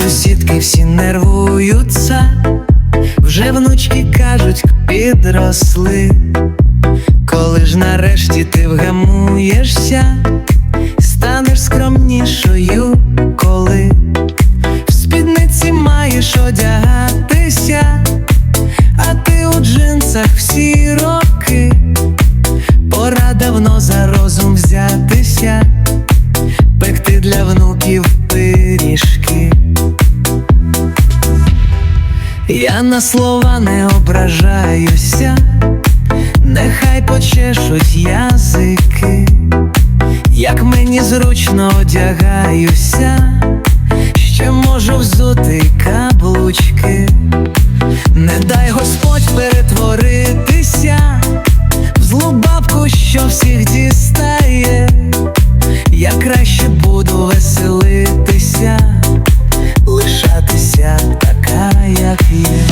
всі нервуються, вже внучки кажуть, підросли. Коли ж нарешті ти вгамуєшся, станеш скромнішою, коли в спідниці маєш одягатися, а ти у джинсах всі роки. Пора давно за розум взятися, пекти для внуків Я на слова не ображаюся, нехай почешуть язики, як мені зручно одягаюся, ще можу взути каблучки, не дай Господь feel